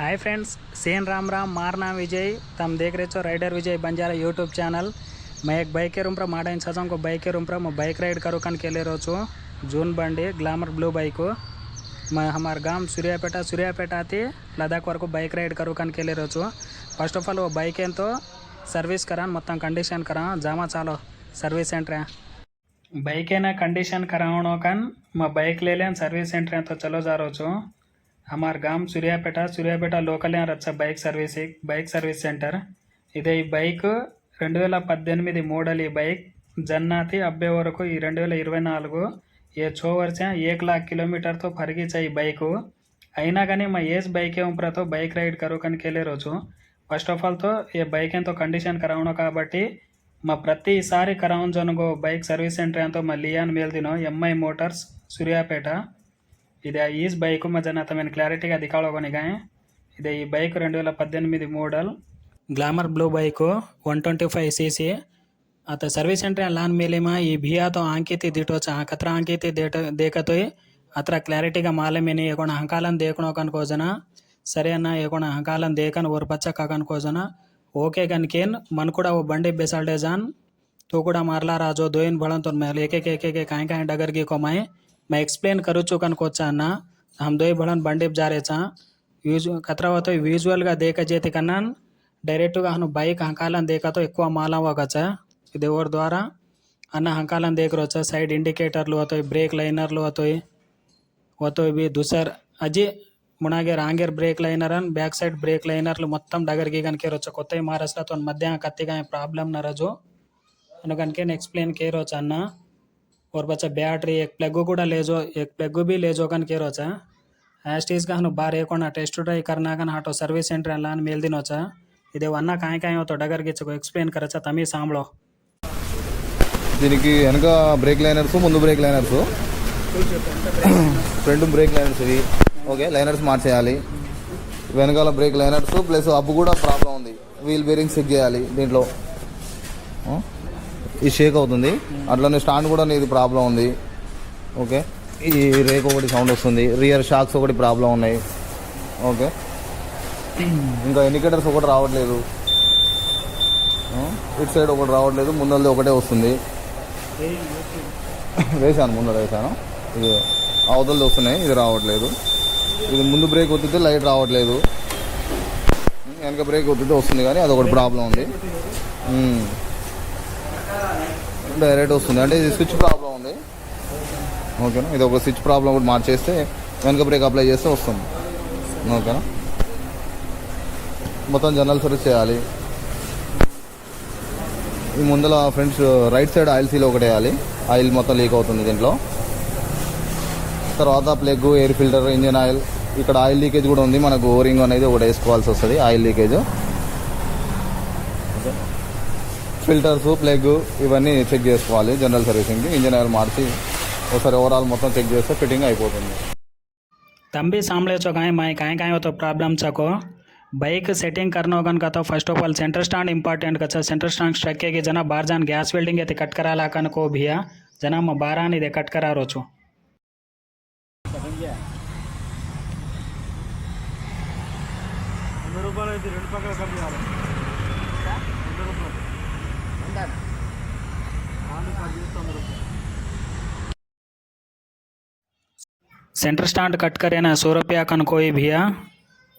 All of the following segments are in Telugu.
हाय फ्रेंड्स सेन राम राम मारना विजय तम देख रहे rider Vijay Banjara YouTube channel मैं एक बाइक रूम पर, माडा को बाइक रूम पर, मैं बाइक राइड करो कन के ले रो जून बंडे ग्लैमर ब्लू बाइक मैं हमारे गाँव सूर्यापेटा सूर्यापेटा थी लद्दाख को बाइक राइड करो कन के ले रो छो ऑफ़ आल वो बाइक तो सर्विस करा मत कंडीशन करा जामा चालो सर्विस सेंटर है बाइक है ना कंडीशन करावणो कन, मैं बाइक ले लें सर्विस सेंटर है तो चलो जा रो छो అమార్ గామ్ సూర్యాపేట సూర్యాపేట లోకల్ రచ్చ bike service bike service center. ఇది ఈ బైక్ రెండు వేల పద్దెనిమిది మోడల్ ఈ బైక్. జన్నాతి అబ్బే వరకు ఈ రెండు వేల ఇరవై నాలుగు ఏ చోవర్చా ఏక్ లాక్ కిలోమీటర్తో పరిగించా ఈ బైకు. అయినా కానీ మా ఏజ్ బైక్ ఏమో బైక్ రైడ్ కరువు కనుక వెళ్ళే రోజు. ఫస్ట్ ఆఫ్ ఆల్తో ఏ బైక్ ఎంతో కండిషన్ కరావును కాబట్టి మా ప్రతిసారి కరావును జనుగో బైక్ సర్వీస్ సెంటర్ ఎంతో మా లియాన్ మేల్దినో ఎంఐ మోటార్స్ సూర్యాపేట. इधज बैक मध्य मैं क्लारी दिखाने इधे बैक रेवे पद्धति model Glamour blue bike one twenty five CC अत सर्वी सेंटर ला मेलेमा बिहार तो अंकित दिटोच अत्र अंकित देखत अत्र क्लारी मालमेनी ये अंकाल देखना कोजना सर अना ये अंकाल देखन ऊर पच्चन ओके कन मन को बंडी बेसलडेजा तूकड़ा मरला राजो दोईन बड़ों तुम एक कैंकाय डगर की कोमाई मैं एक्सप्लेन करू चुकन कोचा అన్న हम दोई बड़न బండిప్ జారేచా యూజ్ కత్రవతో విజువల్గా దేక చేతి కన్నా డైరెక్ట్గా అను బైక్ హంకాలం దేకతో ఎక్కువ మాలవగచ్చా ఇది ఎవరి ద్వారా అన్న హంకాలం దేకరొచ్చా సైడ్ ఇండికేటర్లు అవుతాయి బ్రేక్ లైనర్లు అవుతాయి అవుతాయి బి దుసర్ అజి మునాగేర్ రాంగేర్ బ్రేక్ లైనర్ అని బ్యాక్ సైడ్ బ్రేక్ లైనర్లు మొత్తం డగర్ గీగన్ కేరొచ్చు కొత్త మారస్లతో మధ్య కత్తిగా ప్రాబ్లం నరజు అనుకనికే ఎక్స్ప్లెయిన్ కేరొచ్చు అన్న और बचा बैटरी एक प्लगो कूड़ा ले जो एक प्लगो बि ले जो कन केरो छ యాస్టీస్ గాను బార్ ఏకొన టెస్ట్ డ్రైవ్ కర్నాగన్ హాటో సర్వీస్ సెంటర్ ఎలా అని మేల్ దినోచ. ఇది వన్నా కాయ కాయ డగర్ గిచ్చకు ఎక్స్ప్లెయిన్ కరచ తమి సాంబ్లో దీనికి వెనక బ్రేక్ లైనర్స్ ముందు brake liners. Front brake liners ఇవి. ఓకే లైనర్స్ మార్చేయాలి. వెనకాల బ్రేక్ లైనర్స్ ప్లస్ అప్పు కూడా ప్రాబ్లం ఉంది. వీల్ బేరింగ్ చెక్ చేయాలి దీంట్లో. ఇది షేక్ అవుతుంది. అట్లనే స్టాండ్ కూడా నీది ప్రాబ్లం ఉంది. ఓకే. ఈ రేక్ ఒకటి సౌండ్ వస్తుంది. రియర్ షాక్స్ ఒకటి ప్రాబ్లం ఉన్నాయి. ఓకే. ఇంకా ఇండికేటర్స్ ఒకటి రావట్లేదు. ఇటు సైడ్ ఒకటి రావట్లేదు. ముందరది ఒకటే వస్తుంది. వేశాను ముందర వేసాను ఇది అవతలది వస్తున్నాయి. ఇది రావట్లేదు. ఇది ముందు బ్రేక్ ఒత్తితే లైట్ రావట్లేదు. వెనక బ్రేక్ ఒత్తితే వస్తుంది కానీ అది ఒకటి ప్రాబ్లం ఉంది. డైరెక్ట్ వస్తుంది. అంటే ఇది స్విచ్ ప్రాబ్లం ఉంది. ఓకేనా? ఇది ఒక స్విచ్ ప్రాబ్లం కూడా మార్చేస్తే వెనక బ్రేక్ అప్లై చేస్తే వస్తుంది. ఓకేనా? మొత్తం జనరల్ సర్వీస్ చేయాలి. ఈ ముందర friends right side oil seal ఒకటి వేయాలి. ఆయిల్ మొత్తం లీక్ అవుతుంది దీంట్లో. తర్వాత plug air filter engine oil. ఇక్కడ ఆయిల్ లీకేజ్ కూడా ఉంది. మనకు ఓరింగ్ అనేది ఒకటి వేసుకోవాల్సి వస్తుంది ఆయిల్ లీకేజ్. ఫిల్టర్స్ ప్లగ్ ఇవన్నీ చెక్ చేసుకోవాలి జనరల్ సర్వీసింగ్కి ఇంజిన్ ఆయిల్ మార్చి ఒకసారి ఓవరాల్ మొత్తం చెక్ చేస్తే ఫిట్టింగ్ అయిపోతుంది तंबी सांभळे छो कांय माय कांय कांय होतो प्रॉब्लम छको बाइक सेटिंग करनो गन का तो first of all centre stand important कचा सेंटर स्टैंड स्ट्रक के जना बार जान गैस वेल्डिंग అయితే కట్ కరాలా కనుకో భియా జన మ బారాని ಇದೆ కట్ కరారోచు सेंटर स्टैंड कट करे ना सौ रुपया कन कोई भैया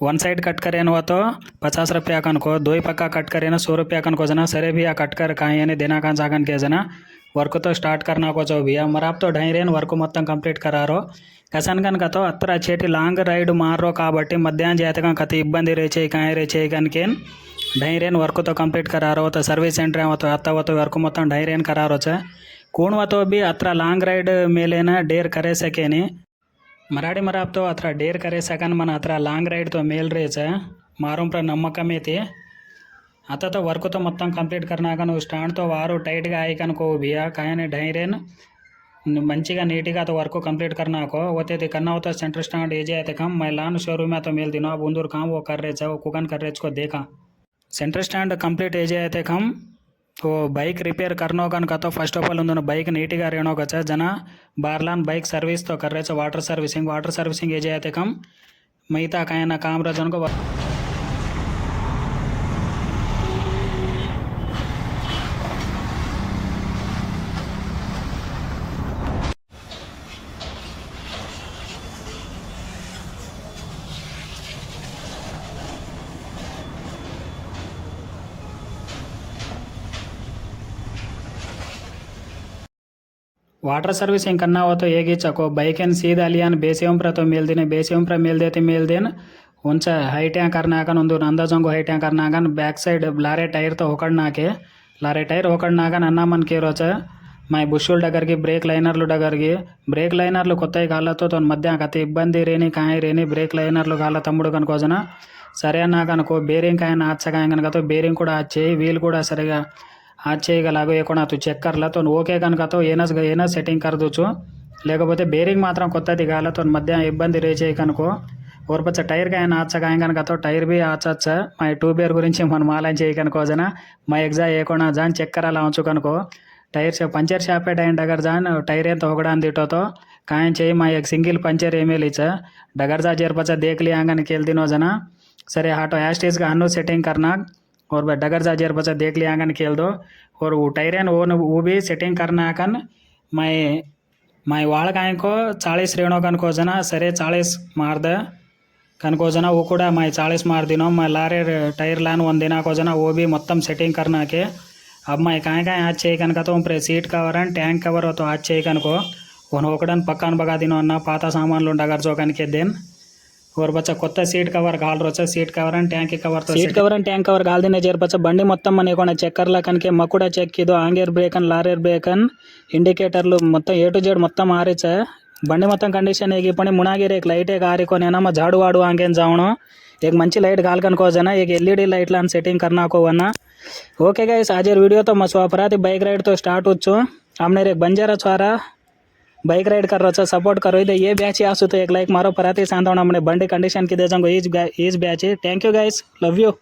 वन साइड कट करे हुआ तो पचास रुपया कन को दो ही पक्का कट करे ना सौ रुपया कन को जना सरे भैया कट कर कहीं यानी देना कान सागन के जना వర్క్తో స్టార్ట్ కర్నా కోసం భయ్యా మరి ఆప్తో డైరేన్ వర్క్ మొత్తం కంప్లీట్ కరారో కసన్ కనుకతో అత్తర చేటి లాంగ్ రైడ్ మారో కాబట్టి మధ్యాహ్నం చేతకం కథ ఇబ్బంది రేచే కాయ రేచే కనుకేన్ డైరేన్ వర్క్తో కంప్లీట్ కరారో తో సర్వీస్ సెంటర్ ఏమవుతో అత్తవతో వర్క్ మొత్తం డైరేన్ కరారోచ కూణవతో బి అత్ర లాంగ్ రైడ్ మేలేన డేర్ కరే సకేని मराठी मराब तो अत्र डेर करे सकन मन अत्र लांग राइड तो मेल रेच मारूम्र नमक अत तो वर्क तो मत कंप्लीट करना स्टा तो वो टाइट आई कन को किया का डेन मैं नीट वर्क कंप्लीट करना को। ओते कन्ना तो सेंटर स्टा एजे आते कम। मैं ला शोरूम तो मेल दिन बुंदूर काम वो कर रहे थे वो कुकन कर रहे को देखा। सेंटर स्टा कंप्लीट एजे आते कम। ఓ బైక్ రిపేర్ కర్నో కనుకతో ఫస్ట్ ఆఫ్ ఆల్ ఉందిన బైక్ నీట్గా రేణోకొచ్చా జన బార్లాన్ బైక్ సర్వీస్తో కర్రేచ వాటర్ సర్వీసింగ్ వాటర్ సర్వీసింగ్ ఏజయాతికం మిగతా కాయన కామ్రాజ్ అనుకో వాటర్ సర్వీసింగ్ కన్నా ఓతో ఏగిచ్చకో బైక్ అండ్ సీద్ అలియాన్ బేసేం ప్రతో మేల్దిన బేసేం ప్ర మేల్దేన్ ఉంచ హై ట్యాంకర్ నాకన్ ఉంది నందజంగు హై ట్యాంకర్ నాకన్ బ్యాక్ సైడ్ లారే టైర్తో ఒకడు నాకే లారే టైర్ ఒకడు నాకన్ అన్నా మన కేరోచ మై బుషుల్ డగర్కి బ్రేక్ లైనర్లు డగర్కి బ్రేక్ లైనర్లు కొత్త కాళ్ళతో తన మధ్య కథ ఇబ్బంది రేని కాయ రేని బ్రేక్ లైనర్లు కాళ్ళ తమ్ముడు కనుకోజన సరే అన్నా కనుకో బేరింగ్ కాయన ఆచ్చగాయన కనుక బేరింగ్ కూడా ఆచ్చేయి వీలు కూడా సరిగా ಆಚೆ ಈಗ తు చెక్కర్లతో ఓకే కనుక ಕನಕತೋ ಏನಸ್ ಏನ సెట్టింగ్ కరదొచ్చు లేకపోతే బేరింగ్ మాత్రం కొత్తది కాలతో మధ్య ఇబ్బంది రేచేయకనుకో ఓర్పచ్చ టైర్ ఆయన ఆచగాయం కనుకతో టైర్ బి ఆచచ్చ. మా టూ బేర్ గురించి మనం ఆలయం చేయకనుకో జన. మా ఎగ్జా ఏకోనా జాన్ చెక్కర్ అలా ఉంచు కనుకో. టైర్ షాప్ పంచర్ షాపే డైన్ డగర్ జాన్ టైర్ ఎంత ఒకడాని తిట్టోతో కాయం చేయి మా సింగిల్ పంచర్ ఏమీ లేచ డగర్ జా చేర్పచ్చ దేకలి ఆంగన్కి వెళ్తినో జన. సరే ఆటో యాస్టేజ్గా అన్ను సెట్టింగ్ కర్నాక్ और बा डगर जा जेर बचा देख लिया आँगन खेल दो। और वो उठाइरन वो न, वो भी सेटिंग करना आकन मैं मैं वाल गाय को चालीस रेणो कनको जना, सरे चालीस मार द। कनको जना, वो कूड़ा मैं चालीस मार दिनो, मैं लारे टायर लान वन दिना को जना, वो भी मोतम सेटिंग करना के। अब मैं काय काय आज चाहिए कन का तो उम्र seat cover and tank cover हो तो आज चाहिए कन को। वो नोकड़न पक्का बगा दिनो, ना पाता सामान लो डगर जो कन के दिन। और बच्चा కొత్త సీట్ కవర్ కాల్ వచ్చా seat cover and tank cover seat cover and tank cover call దినే చేరు బచ్చ బండి మొత్తం మన కొన చెక్కర్ల కనుక మక్కుడ చెక్ ಇದು ఆంగేర్ బ్రేక్ అన్ లారేర్ బ్రేక్ అన్ ఇండికేటర్లు మొత్తం ఏ టు జెడ్ మొత్తం ఆరిచ బండి మొత్తం కండిషన్ ಹೇಗೆ ಪಣಿ ಮುಣಾಗಿರಿ एक ಲೈಟ್ एक ಆರಿಕೊನೆ ನಮ್ಮ झाड़ू वाड़ू आंगेन जावणो एक मंची लाइट गाल कनको जना एक एलईडी लाइट लान सेटिंग करना को वना ओके गाइस आज वीडियो तो मसवा पराती बाइक राइड तो स्टार्ट होच्छो हमने एक बंजारा બાઇક રાઇડ કરો છો સપોર્ટ કરો તો એ બેચ આવશું તો એક લાઈક મારો, ફરાતી સાંધવણ અમને બંડી કન્ડિશન કીધે જંગો એ જ એ જ બેચ છે. Thank you guys love you